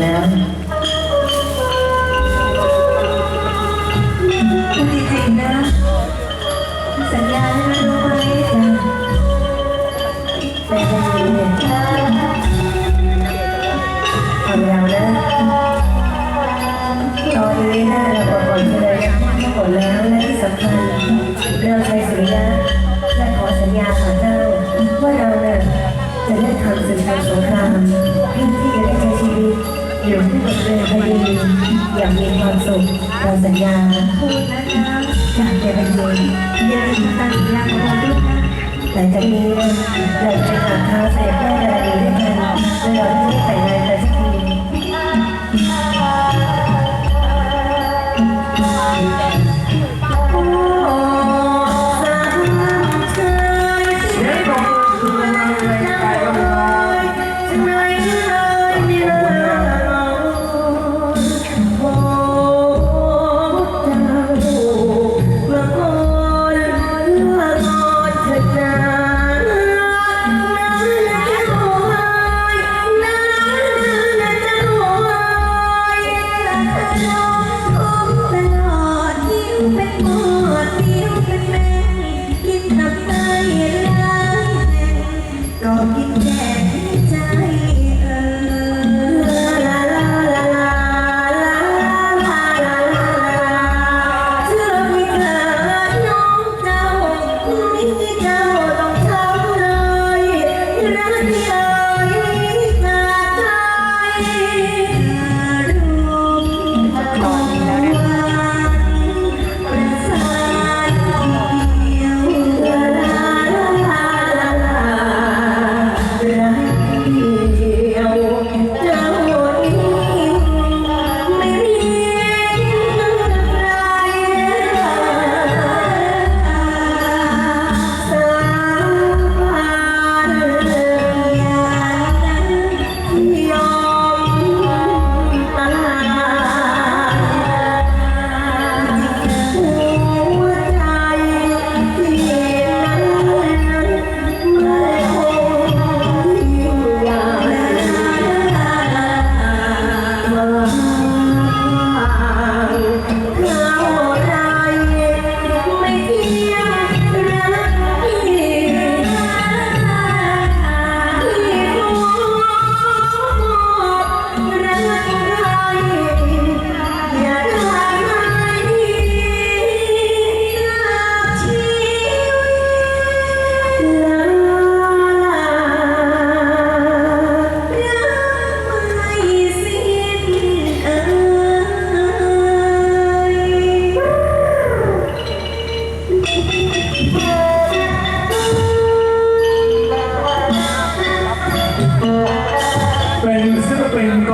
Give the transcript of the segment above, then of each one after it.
แล้วพูดจริงๆนะสัญญาให้นะรู้ไหมจ๊ะแต่จะมีเหตุการณ์ความยาวนะตอนนี้หนะเราประกอบแสดงทั้งหมดแล้วและที่สำคัญเราใช้สัญญาและขอสัญญาต่อเจ้าว่าเราเนี่ยจะได้ทำศึกทำสงครามใช้ อยู่ที่บนเรือพดีอย่างมีความสุขเราสัญญาพูดนะจ๊ะจากใจเป็นจริงอย่าลืมตั้งสัญญาองด้วยนะหลังจากนี้เราจะหาทางเสด็จแม่ดาราดีด้ว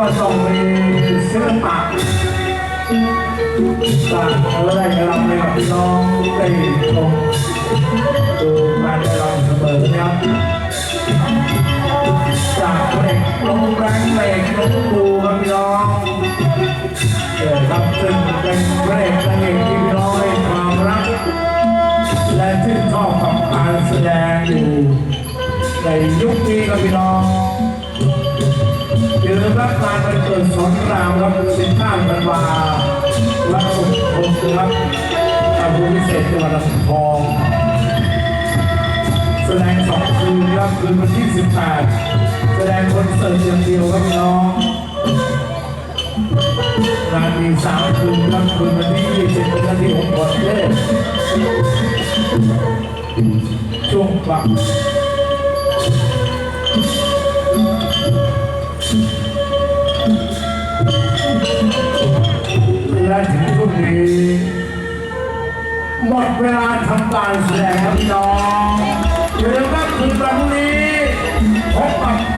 ลปินก็ต้องมีศิลปะสร้างอะไรให้เราในพี่น้องได้ชมดูการให้เราเสมอนะครับจากเพลงลงแรงเพลงลงดูครับพี่น้องเกิดครับซึ่งเป็นเพลงเพลงที่พี่น้องให้ความรัก และชื่นชอบกับการแสดงอยู่ในยุคนี้ครับพี่น้องยืน รับงานวันเกิดสอนรามรับมือสิบห้าธันวาวัดสุขคงครับอำเภอวิเศษจังหวัดลำพองแสดงสองคืนครับคืนวันที่สิบแปดแสดงคอนเสิร์ตอย่างเดียวครับน้องงานมีสามคืนครับคืนวันที่ยี่สิบเป็นวันที่หกวันเทศช่วงปักแรุ่งนี้ หมดเวลาทำการแสดงครับพี่น้องเดี๋ยวก็คืนวันพรุ่งนี้พบกับ